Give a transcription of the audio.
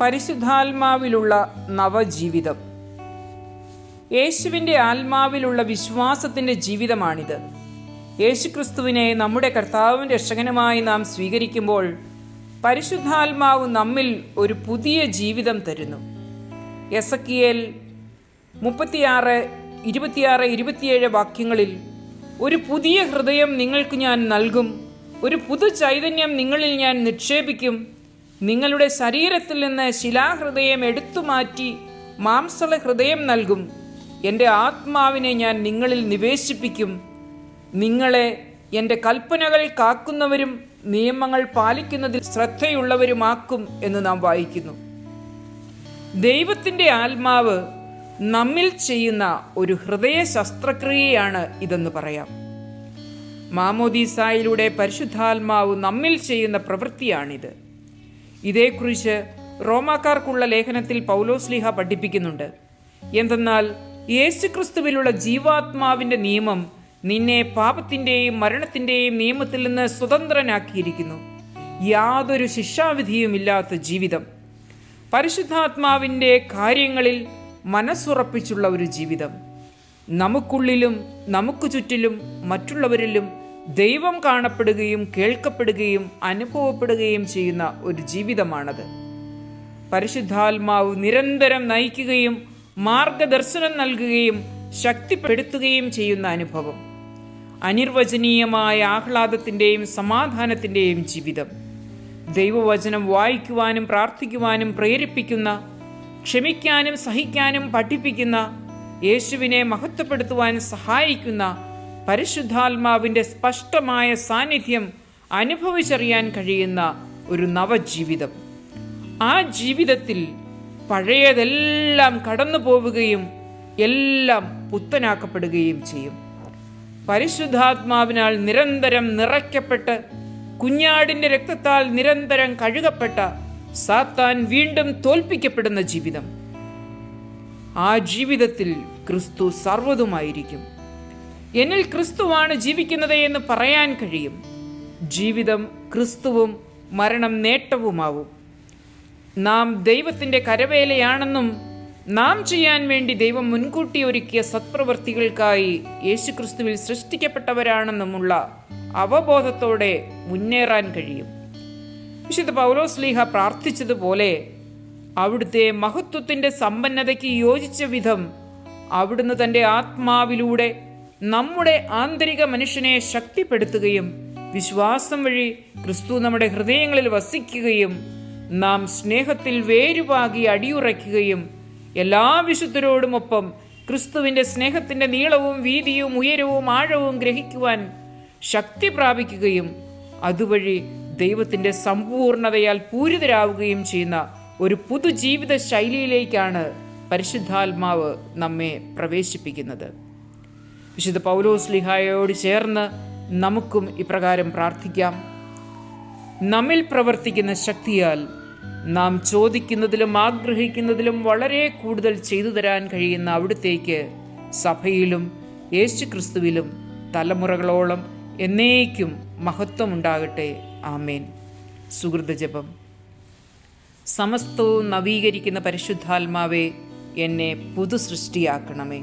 പരിശുദ്ധാത്മാവിലുള്ള നവജീവിതം. യേശുവിന്റെ ആത്മാവിലുള്ള വിശ്വാസത്തിന്റെ ജീവിതമാണിത്. യേശുക്രിസ്തുവിനെ നമ്മുടെ കർത്താവും രക്ഷകനുമായി നാം സ്വീകരിക്കുമ്പോൾ പരിശുദ്ധാത്മാവ് നമ്മിൽ ഒരു പുതിയ ജീവിതം തരുന്നു. എസക്കിയേൽ മുപ്പത്തിയാറ് ഇരുപത്തിയാറ് ഇരുപത്തിയേഴ് വാക്യങ്ങളിൽ ഒരു പുതിയ ഹൃദയം നിങ്ങൾക്ക് ഞാൻ നൽകും. ഒരു പുതു ചൈതന്യം നിങ്ങളിൽ ഞാൻ നിക്ഷേപിക്കും. നിങ്ങളുടെ ശരീരത്തിൽ നിന്ന് ശിലാഹൃദയം എടുത്തു മാറ്റി മാംസള ഹൃദയം നൽകും. എന്റെ ആത്മാവിനെ ഞാൻ നിങ്ങളിൽ നിവേശിപ്പിക്കും. നിങ്ങളെ എന്റെ കൽപ്പനകൾ കാക്കുന്നവരും നിയമങ്ങൾ പാലിക്കുന്നതിൽ ശ്രദ്ധയുള്ളവരുമാക്കും എന്ന് നാം വായിക്കുന്നു. ദൈവത്തിന്റെ ആത്മാവ് നമ്മിൽ ചെയ്യുന്ന ഒരു ഹൃദയ ശസ്ത്രക്രിയയാണ് ഇതെന്ന് പറയാം. മാമോദീസായിലൂടെ പരിശുദ്ധാത്മാവ് നമ്മിൽ ചെയ്യുന്ന പ്രവൃത്തിയാണിത്. ഇതേക്കുറിച്ച് റോമാക്കാർക്കുള്ള ലേഖനത്തിൽ പൗലോസ്ലിഹ പഠിപ്പിക്കുന്നുണ്ട്. എന്തെന്നാൽ യേശുക്രിസ്തുവിലുള്ള ജീവാത്മാവിന്റെ നിയമം നിന്നെ പാപത്തിന്റെയും മരണത്തിന്റെയും നിയമത്തിൽ നിന്ന് സ്വതന്ത്രനാക്കിയിരിക്കുന്നു. യാതൊരു ശിക്ഷാവിധിയുമില്ലാത്ത ജീവിതം. പരിശുദ്ധാത്മാവിന്റെ കാര്യങ്ങളിൽ മനസ്സുറപ്പിച്ചുള്ള ഒരു ജീവിതം. നമുക്കുള്ളിലും നമുക്ക് ചുറ്റിലും മറ്റുള്ളവരിലും ദൈവം കാണപ്പെടുകയും കേൾക്കപ്പെടുകയും അനുഭവപ്പെടുകയും ചെയ്യുന്ന ഒരു ജീവിതമാണത്. പരിശുദ്ധാത്മാവ് നിരന്തരം നയിക്കുകയും മാർഗദർശനം നൽകുകയും ശക്തിപ്പെടുത്തുകയും ചെയ്യുന്ന അനുഭവം. അനിർവചനീയമായ ആഹ്ലാദത്തിന്റെയും സമാധാനത്തിന്റെയും ജീവിതം. ദൈവവചനം വായിക്കുവാനും പ്രാർത്ഥിക്കുവാനും പ്രേരിപ്പിക്കുന്ന ക്ഷമിക്കാനും സഹിക്കാനും പഠിപ്പിക്കുന്ന യേശുവിനെ മഹത്വപ്പെടുത്തുവാൻ സഹായിക്കുന്ന പരിശുദ്ധാത്മാവിന്റെ സ്പഷ്ടമായ സാന്നിധ്യം അനുഭവിച്ചറിയാൻ കഴിയുന്ന ഒരു നവജീവിതം. ആ ജീവിതത്തിൽ പഴയതെല്ലാം കടന്നു പോവുകയും എല്ലാം പുത്തനാക്കപ്പെടുകയും ചെയ്യും. പരിശുദ്ധാത്മാവിനാൽ നിരന്തരം നിറയ്ക്കപ്പെട്ട് കുഞ്ഞാടിന്റെ രക്തത്താൽ നിരന്തരം കഴുകപ്പെട്ട സാത്താൻ വീണ്ടും തോൽപ്പിക്കപ്പെടുന്ന ജീവിതം. ആ ജീവിതത്തിൽ ക്രിസ്തു സർവതുമായിരിക്കും. എന്നിൽ ക്രിസ്തുവാണ് ജീവിക്കുന്നത് എന്ന് പറയാൻ കഴിയും. ജീവിതം ക്രിസ്തുവും മരണം നേട്ടവുമാവും. നാം ദൈവത്തിന്റെ കരവേലയാണെന്നും നാം ചെയ്യാൻ വേണ്ടി ദൈവം മുൻകൂട്ടി ഒരുക്കിയ സത്പ്രവർത്തികൾക്കായി യേശുക്രിസ്തുവിൽ സൃഷ്ടിക്കപ്പെട്ടവരാണെന്നുമുള്ള അവബോധത്തോടെ മുന്നേറാൻ കഴിയും. വിശുദ്ധ പൗലോസ്ലീഹ പ്രാർത്ഥിച്ചതുപോലെ അവിടുത്തെ മഹത്വത്തിന്റെ സമ്പന്നതയ്ക്ക് യോജിച്ച വിധം അവിടുന്ന് തന്റെ ആത്മാവിലൂടെ നമ്മുടെ ആന്തരിക മനുഷ്യനെ ശക്തിപ്പെടുത്തുകയും വിശ്വാസം വഴി ക്രിസ്തു നമ്മുടെ ഹൃദയങ്ങളിൽ വസിക്കുകയും നാം സ്നേഹത്തിൽ വേരുപാകി അടിയുറയ്ക്കുകയും എല്ലാ വിശുദ്ധരോടുമൊപ്പം ക്രിസ്തുവിന്റെ സ്നേഹത്തിന്റെ നീളവും വീതിയും ഉയരവും ആഴവും ഗ്രഹിക്കുവാൻ ശക്തി പ്രാപിക്കുകയും അതുവഴി ദൈവത്തിന്റെ സമ്പൂർണതയാൽ പൂരിതരാവുകയും ചെയ്യുന്ന ഒരു പുതുജീവിത ശൈലിയിലേക്കാണ് പരിശുദ്ധാത്മാവ് നമ്മെ പ്രവേശിപ്പിക്കുന്നത്. വിശുദ്ധ പൗലോസ് ലിഹായോട് ചേർന്ന് നമുക്കും ഇപ്രകാരം പ്രാർത്ഥിക്കാം. നമ്മിൽ പ്രവർത്തിക്കുന്ന ശക്തിയാൽ നാം ചോദിക്കുന്നതിലും ആഗ്രഹിക്കുന്നതിലും വളരെ കൂടുതൽ ചെയ്തു തരാൻ കഴിയുന്ന അവിടുത്തേക്ക് സഭയിലും യേശു ക്രിസ്തുവിലും തലമുറകളോളം എന്നേക്കും മഹത്വമുണ്ടാകട്ടെ ആമേൻ. സുഹൃതജപം സമസ്തവും നവീകരിക്കുന്ന പരിശുദ്ധാത്മാവെ എന്നെ പുതു സൃഷ്ടിയാക്കണമേ